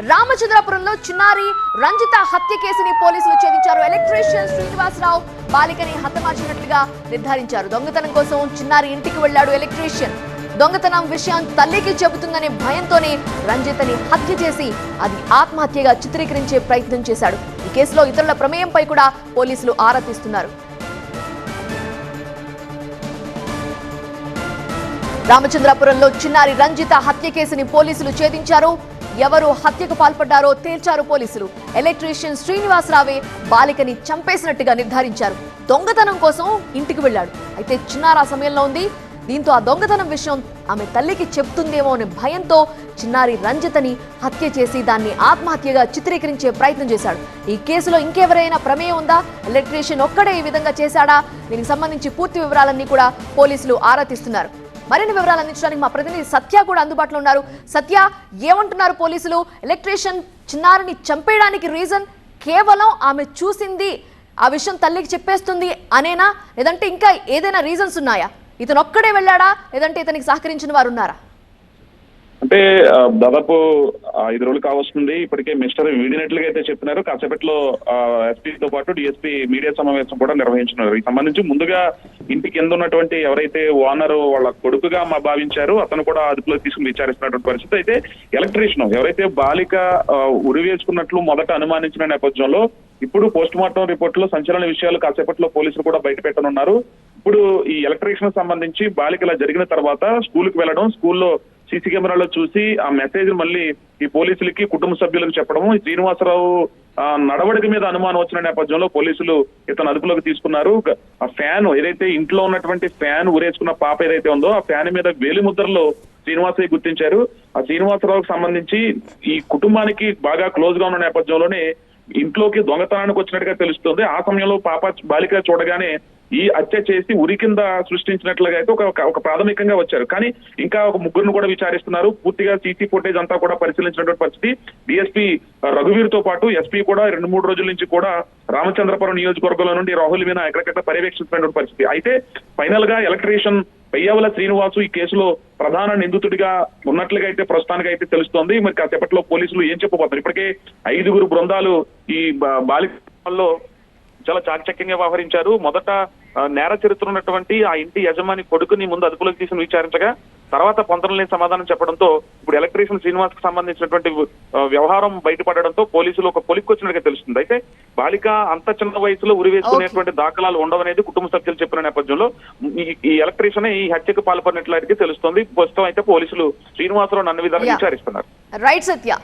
రామచంద్రపురంలో చిన్నారి రంజిత హత్య కేసుని పోలీసులు ఛేదించారు. ఎలక్ట్రీషియన్ శ్రీనివాసరావు బాలికని హతమార్చినట్లుగా నిర్ధారించారు. దొంగతనం కోసం చిన్నారి ఇంటికి వెళ్ళాడు ఎలక్ట్రీషియన్. దొంగతనం విషయం తల్లికి చెబుతుందనే భయంతోనే రంజితని హత్య చేసి అది ఆత్మహత్యగా చిత్రీకరించే ప్రయత్నం చేశాడు. ఈ కేసులో ఇతరుల ప్రమేయంపై కూడా పోలీసులు ఆరా తీస్తున్నారు. రామచంద్రపురంలో చిన్నారి రంజిత హత్య కేసుని పోలీసులు ఛేదించారు. ఎవరు హత్యకు పాల్పడ్డారో తేల్చారు పోలీసులు. ఎలక్ట్రీషియన్ శ్రీనివాసరావే బాలికని చంపేసినట్టుగా నిర్ధారించారు. దొంగతనం కోసం ఇంటికి వెళ్ళాడు. అయితే చిన్నారా సమయంలో ఉంది. దీంతో ఆ దొంగతనం విషయం ఆమె తల్లికి చెప్తుందేమో అనే భయంతో చిన్నారి రంజితని హత్య చేసి దాన్ని ఆత్మహత్యగా చిత్రీకరించే ప్రయత్నం చేశాడు. ఈ కేసులో ఇంకెవరైనా ప్రమేయం ఉందా? ఎలక్ట్రీషియన్ ఒక్కడే ఈ విధంగా చేశాడా? దీనికి సంబంధించి పూర్తి వివరాలన్నీ కూడా పోలీసులు ఆరా తీస్తున్నారు. మరిన్ని వివరాలు అందించడానికి మా ప్రతినిధి సత్య కూడా అందుబాటులో ఉన్నారు. సత్య ఏమంటున్నారు పోలీసులు? ఎలక్ట్రీషియన్ చిన్నారిని చంపేయడానికి రీజన్ కేవలం ఆమె చూసింది ఆ విషయం తల్లికి చెప్పేస్తుంది అనేనా? లేదంటే ఇంకా ఏదైనా రీజన్స్ ఉన్నాయా? ఇతను ఒక్కడే వెళ్ళాడా? లేదంటే ఇతనికి సహకరించిన వారు ఉన్నారా? అంటే దాదాపు ఐదు రోజులు కావస్తుంది. ఇప్పటికే మిస్టర్ వీడినట్లుగా అయితే చెప్పినారు. కాసేపట్లో ఎస్పీతో పాటు డిఎస్పీ మీడియా సమావేశం కూడా నిర్వహించినారు ఈ సంబంధించి ముందుగా ఇంటి కింద ఉన్నటువంటి ఎవరైతే ఓనర్ వాళ్ళ కొడుకుగా మా భావించారు అతను కూడా అదుపులో తీసుకుని విచారిస్తున్నటువంటి పరిస్థితి. అయితే ఎలక్ట్రీషియన్ ఎవరైతే బాలిక ఉరి వేసుకున్నట్లు మొదట అనుమానించిన నేపథ్యంలో ఇప్పుడు పోస్ట్ మార్టం రిపోర్ట్లో సంచలన విషయాలు కాసేపట్లో పోలీసులు కూడా బయట పెట్టనున్నారు. ఇప్పుడు ఈ ఎలక్ట్రీషియన్ సంబంధించి బాలికల జరిగిన తర్వాత స్కూల్కి వెళ్ళడం స్కూల్లో సీసీ కెమెరాలో చూసి ఆ మెసేజ్ మళ్ళీ ఈ పోలీసులకి కుటుంబ సభ్యులకు చెప్పడము. శ్రీనివాసరావు ఆ, నడవడిక మీద అనుమానం వచ్చిన నేపథ్యంలో పోలీసులు ఇతను అదుపులోకి తీసుకున్నారు. ఆ ఫ్యాన్ ఏదైతే ఇంట్లో ఉన్నటువంటి ఫ్యాన్ ఉరేసుకున్న పాప ఏదైతే ఉందో ఆ ఫ్యాన్ మీద వేలి ముద్రలో శ్రీనివాసరావు గుర్తించారు. ఆ శ్రీనివాసరావుకి సంబంధించి ఈ కుటుంబానికి బాగా క్లోజ్గా ఉన్న నేపథ్యంలోనే ఇంట్లోకి దొంగతనానికి వచ్చినట్టుగా తెలుస్తుంది. ఆ సమయంలో పాప బాలిక చూడగానే ఈ హత్య చేసి ఉరి కింద సృష్టించినట్లుగా అయితే ఒక ఒక- ప్రాథమికంగా వచ్చారు. కానీ ఇంకా ఒక ముగ్గురిని కూడా విచారిస్తున్నారు. పూర్తిగా సీసీ ఫుటేజ్ అంతా కూడా పరిశీలించినటువంటి పరిస్థితి. డిఎస్పీ రఘువీర్తో పాటు ఎస్పీ కూడా రెండు మూడు రోజుల నుంచి కూడా రామచంద్రపురం నియోజకవర్గంలో నుండి రాహుల్ మీనా ఎక్కడికక్కడ పర్యవేక్షిస్తున్నటువంటి పరిస్థితి. అయితే ఫైనల్గా ఎలక్ట్రీషియన్ పెయ్యవల శ్రీనివాసు ఈ కేసులో ప్రధాన నిందితుడిగా ఉన్నట్లుగా అయితే ప్రస్తుతానికి అయితే తెలుస్తోంది. మరి కాసేపట్లో పోలీసులు ఏం చెప్పబోతున్నారు ఇప్పటికే ఐదుగురు బృందాలు ఈ బాలికల్లో చాలా చాకచక్యంగా వ్యవహరించారు. మొదట నేర చరిత్ర ఉన్నటువంటి ఆ ఇంటి యజమాని కొడుకుని ముందు అదుపులోకి తీసుకుని విచారించగా తర్వాత లేని సమాధానం చెప్పడంతో ఇప్పుడు ఎలక్ట్రీషియన్ శ్రీనివాస్కు సంబంధించినటువంటి వ్యవహారం బయటపడడంతో పోలీసులు ఒక పొలిక్కొచ్చినట్టుగా తెలుస్తుంది. అయితే బాలిక అంత చిన్న వయసులో ఉరివేసుకునేటువంటి దాఖలాలు ఉండవనేది కుటుంబ సభ్యులు చెప్పిన నేపథ్యంలో ఈ- ఎలక్ట్రీషియన్ ఈ హత్యకు పాల్పడినట్లయితే తెలుస్తోంది. ప్రస్తుతం అయితే పోలీసులు శ్రీనివాసరావు అన్ని విధాలుగా Yeah. విచారిస్తున్నారు. రైట్ సత్య